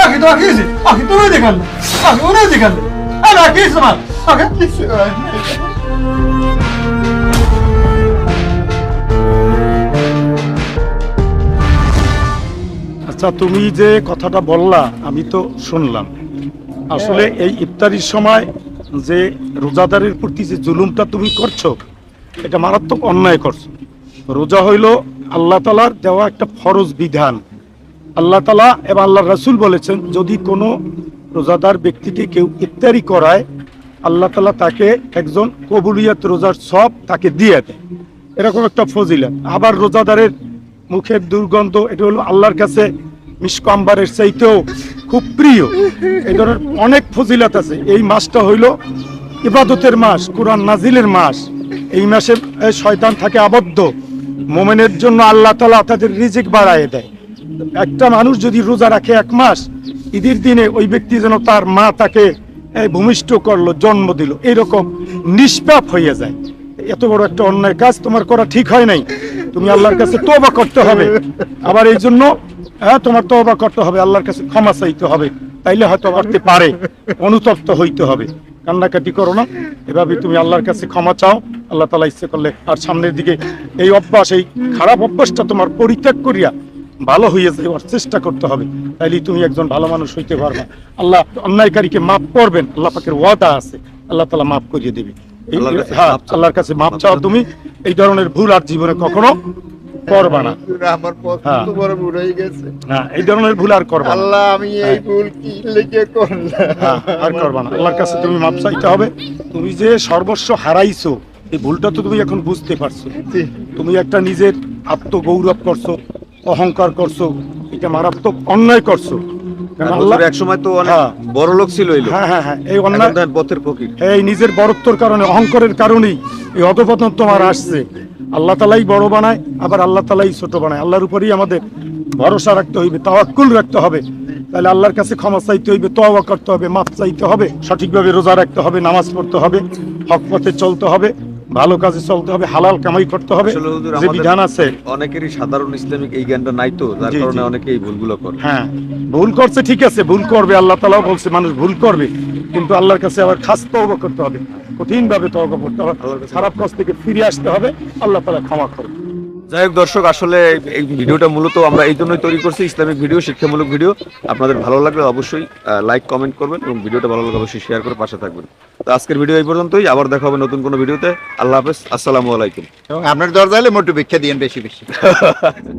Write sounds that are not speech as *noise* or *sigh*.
আগে তো হয়েছে আগে তুমি দেখাল আগে উনি দেখাল আরে হয়েছে তোমার আগে কিছু আচ্ছা তুমি যে কথাটা বললা, আমি তো শুনলাম। আসলে এই ইফতারির সময় যে রোজাদারের প্রতি যে জুলুমটা তুমি করছ, এটা মারাত্মক অন্যায় করছ। রোজা হইল আল্লাহ তালার দেওয়া একটা ফরজ বিধান। আল্লাহ তালা এবং আল্লাহ রাসূল বলেছেন, যদি কোনো রোজাদার ব্যক্তিকে কেউ ইফতারি করায়, আল্লাহ তালা তাকে একজন কবুলিয়াত রোজার সব তাকে দিয়ে দেয়। এরকম একটা ফজিলা আবার রোজাদারের মুখের দুর্গন্ধ, এটা হলো আল্লাহর কাছে মিসকম্বারের চাইতেও খুব প্রিয়। এই ধরনের অনেক ফজিলত আছে। এই মাসটা হইল ইবাদতের মাস, কোরআন নাজিলের মাস। এই মাসে শয়তান থাকে আবদ্ধ। মোমেনের জন্য আল্লাহ তালা তাদের রিজিক বাড়ায় দেয়। একটা মানুষ যদি রোজা রাখে এক মাস, ঈদের দিনে ওই ব্যক্তি যেন তার মা তাকে ভূমিষ্ঠ করল, জন্ম দিল, এরকম নিষ্পাপ হয়ে যায়। এত বড় একটা অন্যায় কাজ তোমার করা ঠিক হয় নাই। তুমি আল্লাহর কাছে তোবা করতে হবে। আবার এই জন্য হ্যাঁ তোমার তোবা করতে হবে আল্লাহর কাছে ক্ষমা চাইতে হবে। তাইলে হয়তো করতে পারে অনুতপ্ত হইতে হবে। কান্নাকাটি করো না এভাবে তুমি আল্লাহর কাছে ক্ষমা চাও। আল্লাহ তালা ইচ্ছে করলে আর সামনের দিকে এই অভ্যাস এই খারাপ অভ্যাসটা তোমার পরিত্যাগ করিয়া ভালো হয়ে যাওয়ার চেষ্টা করতে হবে। তাইলে তুমি একজন ভালো মানুষ হইতে পারবে। আল্লাহ অন্যায়কারীকে মাফ করবেন আল্লাহ পাকের ওয়াদা আছে। আল্লাহ তালা মাফ করিয়ে দেবে। হ্যাঁ আল্লাহর কাছে মাপ চাও তুমি। এই ধরনের ভুল আর জীবনে কখনো করবা না। আমার পছন্দ হ্যাঁ। বড় ভুল গেছে। হ্যাঁ এই ধরনের ভুল আর করবা আল্লাহ আমি এই হ্যাঁ। ভুল কি লিখে করলাম? আর করবা না। আল্লাহর কাছে তুমি মাপ চাইতে হবে। তুমি যে সর্বস্ব হারাইছো এই ভুলটা তো তুমি এখন বুঝতে পারছ। তুমি একটা নিজের আত্মগৌরব করছ অহংকার করছ এটা মারাত্মক অন্যায় করছ। এক সময় তো অনেক হ্যাঁ। বড় লোক ছিল এই লোক। হ্যাঁ হ্যাঁ হ্যাঁ এই এখন অন্যায় দেখেন পথের ফকির এই নিজের বরত্বর কারণে অহংকারের কারণেই এই অধপতন তোমার আসছে। আল্লাহ তালাই বড় বানায় আবার আল্লাহ তালাই ছোট বানায়। আল্লাহর উপরেই আমাদের ভরসা রাখতে হইবে তাওয়াক্কুল রাখতে হবে। তাহলে আল্লাহর কাছে ক্ষমা চাইতে হইবে তওবা করতে হবে মাপ চাইতে হবে সঠিকভাবে রোজা রাখতে হবে নামাজ পড়তে হবে হক পথে চলতে হবে। ভালো কাজে চলতে হবে হালাল কামাই করতে হবে। যে বিধান আছে। অনেকেরই সাধারণ ইসলামিক এই জ্ঞানটা নাই তো যার। কারণে অনেকে এই ভুলগুলো করে। হ্যাঁ ভুল করছে ঠিক আছে ভুল করবে আল্লাহ তালাও বলছে মানুষ ভুল করবে কিন্তু আল্লাহর কাছে আবার খাস তওবা করতে হবে কঠিন ভাবে তওবা করতে হবে খারাপ কাজ থেকে ফিরে আসতে হবে আল্লাহ তালা ক্ষমা করবে যাই হোক দর্শক আসলে এই ভিডিওটা মূলত আমরা এই জন্যই তৈরি করছি ইসলামিক ভিডিও শিক্ষামূলক ভিডিও। আপনাদের ভালো লাগলে অবশ্যই লাইক কমেন্ট করবেন এবং ভিডিওটা ভালো লাগলে অবশ্যই শেয়ার করে পাশে থাকবেন। তো আজকের ভিডিও এই পর্যন্তই। আবার দেখা হবে নতুন কোনো ভিডিওতে। আল্লাহ হাফেজ। আসসালামু আলাইকুম। এবং আপনার দরজা হলে মোটু ভিক্ষা দিয়েন বেশি বেশি। *laughs*